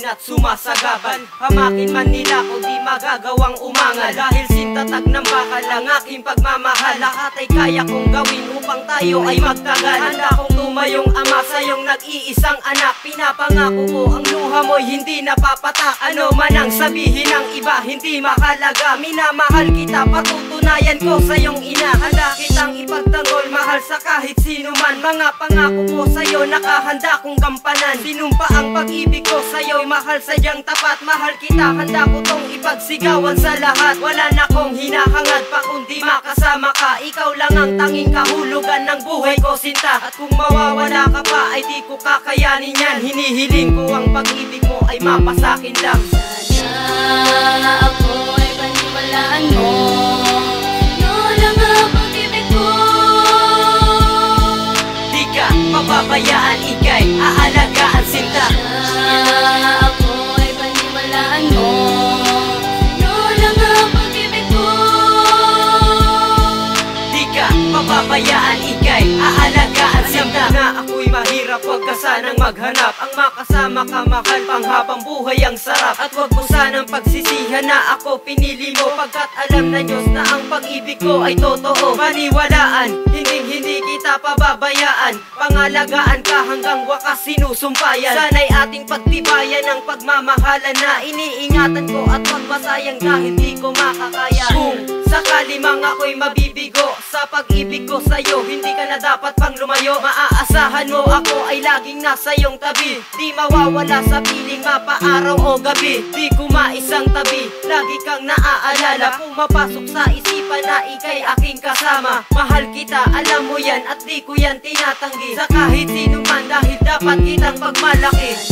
at sumasagaban. Hamakin man nila kung di magagawang umangal Dahil sintatag ng bakal ang aking pagmamahal. Lahat ay kaya kong gawin upang tayo ay magtagal. Handa kong tumayong ama sa iyong nag-iisang anak. Pinapangako ko ang luha mo'y hindi napapatak Ano man ang sabihin ng iba hindi mahalaga. Minamahal kita patutunayan ko sa iyong ina Handa kitang ipagtanggol mahal sa kahit sino man. Mga pangako ko sa iyo nakahanda kong gampanan. Sinumpa ang pag-ibig ko sa iyo'y mahal sadyang tapat. Mahal kita handa ko tong ipagsigawan sa lahat. Wala na kong hinahangad pa kundi makasama ka. Ikaw lang ang tanging kahulugan ng buhay ko sinta. At kung mawawala ka pa ay di ko kakayanin yan. Hinihiling ko ang pag-ibig mo ay mapasakin lang. Sana Mapabayaan ikay aalagaan sinta. Sana ako ay paniwalaan mo Yun lang ang pag-ibig ko Di ka ikay aalagaan sinta. Na ako'y mahirap wag maghanap. Ang makasama ka mahal panghabang buhay ang sarap. At wag mo sanang pagsisihan na ako pinili mo. Pagkat alam na Diyos na ang pag-ibig ko ay totoo. Maniwalaan, hindi hindi kita pababayaan. Pangalagaan ka hanggang wakas sinusumpayan. Sana'y ating pagtibayan ng pagmamahalan na iniingatan ko At wag masayang dahil di ko makakaya. Kung sakali mang ako'y mabibigo Sa pag-ibig ko sa'yo. Hindi ka na dapat pang lumayo. Maaasahan mo ako ay laging nasa iyong tabi. Di mawawala sa piling mapaaraw o gabi. Di ko maisang tabi. Lagi kang naaalala. Pumapasok sa isipan na ikay aking kasama. Mahal kita, alam mo yan At di ko yan tinatanggi. Sa kahit sino man Dahil dapat kitang pagmalaki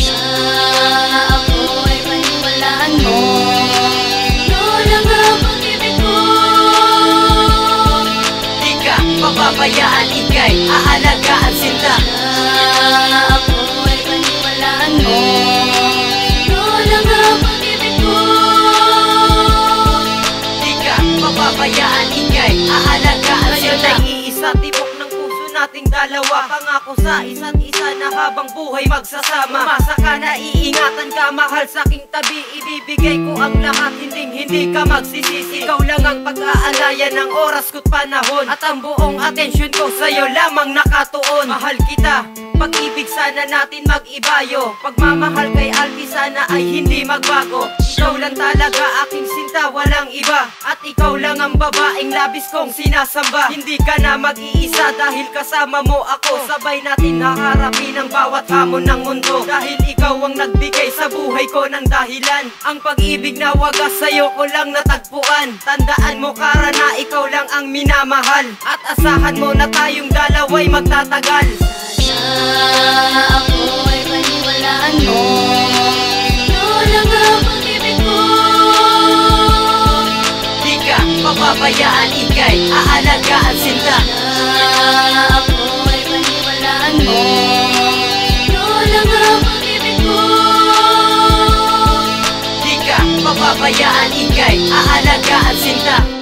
mapabayaan ikay Aalagaan sinta. Sana ako ay paniwalaan mo Yun lang ang pag-ibig ko Di ka mapabayaan ikay Aalagaan sinta. Naiisa tibok ng puso nating dalawa. Pangako sa isa't isa na habang buhay magsasama. Umasa ka na iingatan ka mahal sa aking tabi. Ibibigay ko ang lahat hindi hindi ka magsisisi. Ikaw lang ang pag-aalayan ng oras ko't panahon. At ang buong atensyon ko sa'yo lamang nakatuon. Mahal kita pag-ibig sana natin mag-ibayo. Pagmamahal kay Alpi sana ay hindi magbago. Ikaw lang talaga aking sinta, walang iba. At ikaw lang ang babaeng labis kong sinasamba. Hindi ka na mag-iisa dahil kasama mo ako Sabay natin haharapin ang bawat hamon ng mundo. Dahil ikaw ang nagbigay sa buhay ko ng dahilan. Ang pag-ibig na wagas sa'yo ko lang natagpuan. Tandaan mo kara na ikaw lang ang minamahal. At asahan mo na tayong dalaway magtatagal. Sana ako ay paniwalaan mo Yun lang ang pag-ibig ko Di ka mapabayaan ikay aalagaan sinta Mapabayaan ikay aalagaan sinta